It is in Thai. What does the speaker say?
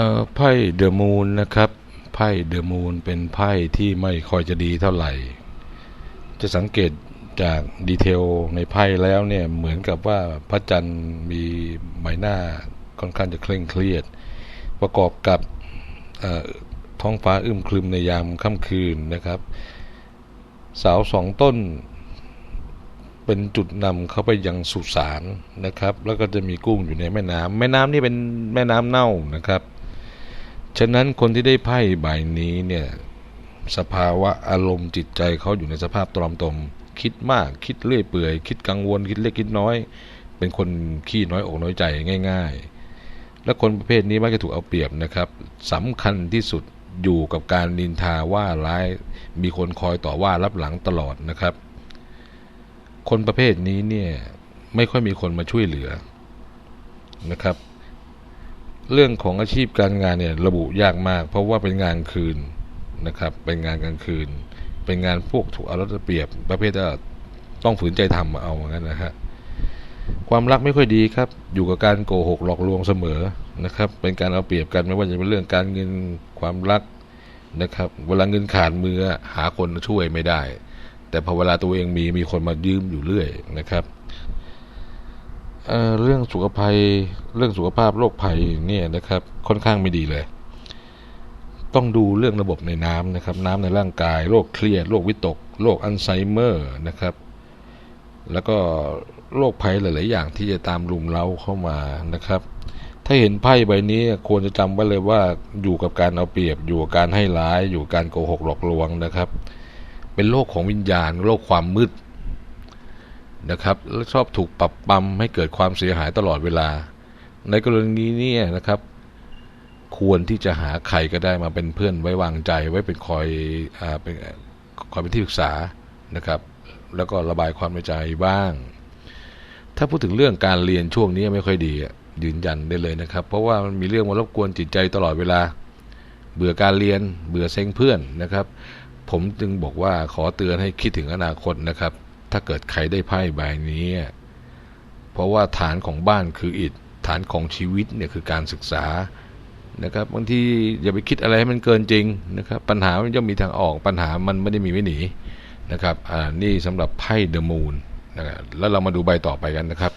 ่ไพ่เดอะมูนนะครับ ไพ่เดอะมูนเป็นไพ่ที่ไม่ค่อยจะดีเท่าไหร่ จะสังเกตจากดีเทลในไพ่แล้วเนี่ยเหมือนกับว่าพระจันทร์มีใบหน้าค่อนข้างจะเคร่งเครียด ประกอบกับท้องฟ้าอึมครึมในยามค่ำคืนนะครับเสาสองต้น เป็นจุดนำเข้าไปยังสุสานนะครับ แล้วก็จะมีกุ้งอยู่ในแม่น้ำแม่น้ำนี่เป็นแม่น้ำเน่านะครับ ฉะนั้นคนที่ได้ไพ่ใบนี้เนี่ยสภาวะอารมณ์จิตใจเขาอยู่ในสภาพตรอมตรมคิดมากคิดเลื่อยเปื่อย คิดกังวลคิดเล็กคิดน้อย เป็นคนขี้น้อยอกน้อยใจง่าย ๆ และคนประเภทนี้มักจะถูกเอาเปรียบนะครับสำคัญที่สุดอยู่กับการนินทาว่าร้ายมีคนคอยต่อว่ารับหลังตลอดนะครับ คนประเภทนี้เนี่ยไม่ค่อยมีคนมาช่วยเหลือนะครับ เรื่องของอาชีพการงานเนี่ยระบุยากมาก เพราะว่าเป็นงานคืนนะครับเป็นงานกลางคืน เป็นงานพวกถูกเอารัดเอาเปรียบ ประเภทต้องฝืนใจทำเอาเหมือนกันนะฮะความรักไม่ค่อยดีครับ อยู่กับการโกหกหลอกลวงเสมอนะครับ เป็นการเอาเปรียบกันไม่ว่าจะเป็นเรื่องการเงินความรักนะครับ เวลาเงินขาดมือหาคนช่วยไม่ได้ แต่พอเวลาตัวเองมีมีคนมายืมอยู่เรื่อยนะครับ เเรื่องสุขภัยเรื่องสุขภาพโรคภัยเนี่ยนะครับ ค่อนข้างไม่ดีเลย ต้องดูเรื่องระบบในน้ำนะครับ น้ำในร่างกายโรคเครียดโรควิตกโรคอัลไซเมอร์นะครับ แล้วก็โรคภัยหลาย ๆ อย่างที่จะตามรุมเร้าเข้ามานะครับ ถ้าเห็นไพ่ใบนี้ควรจะจำไว้เลยว่าอยู่กับการเอาเปรียบ อยู่กับการให้ร้าย อยู่การโกหกหลอกลวงนะครับ เป็นโลกของวิญญาณโลกความมืด นะครับและชอบถูกปรับปรำให้เกิดความเสียหายตลอดเวลา ในกรณีนี้นะครับ ควรที่จะหาใครก็ได้มาเป็นเพื่อนไว้วางใจไว้เป็นคอยอเป็นคอยเป็นที่ปรึกษานะครับ แล้วก็ระบายความในใจบ้าง ถ้าพูดถึงเรื่องการเรียนช่วงนี้ไม่ค่อยดียืนยันได้เลยนะครับ เพราะว่ามันมีเรื่องมารบกวนจิตใจตลอดเวลา เบื่อการเรียน เบื่อเซ็งเพื่อนนะครับ ผมจึงบอกว่าขอเตือนให้คิดถึงอนาคตนะครับ ถ้าเกิดใครได้ไพ่ใบนี้ เพราะว่าฐานของบ้านคืออิฐฐานของชีวิตเนี่ยคือการศึกษานะครับบางทีอย่าไปคิดอะไรให้มันเกินจริงนะครับ ปัญหามันย่อมมีทางออกปัญหามันไม่ได้มีไว้หนีนะครับอ่านี่สำหรับไพ่เดอะมูนนะครับแล้วเรามาดูใบต่อไปกันนะครับ